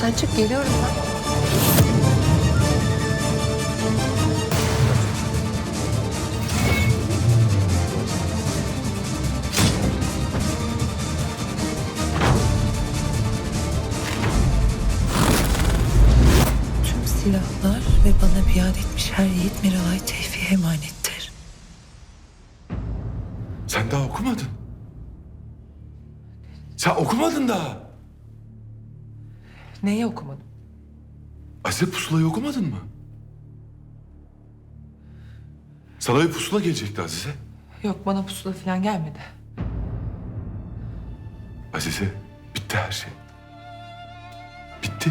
Sen çık geliyorum ben. Tüm silahlar ve bana biat etmiş her yiğit Miralay Tevfik'e emanettir. Sen daha okumadın. Sen okumadın daha. Neyi okumadım? Azize pusulayı okumadın mı? Sana bir pusula gelecekti Azize. Yok bana pusula falan gelmedi. Azize bitti her şey. Bitti.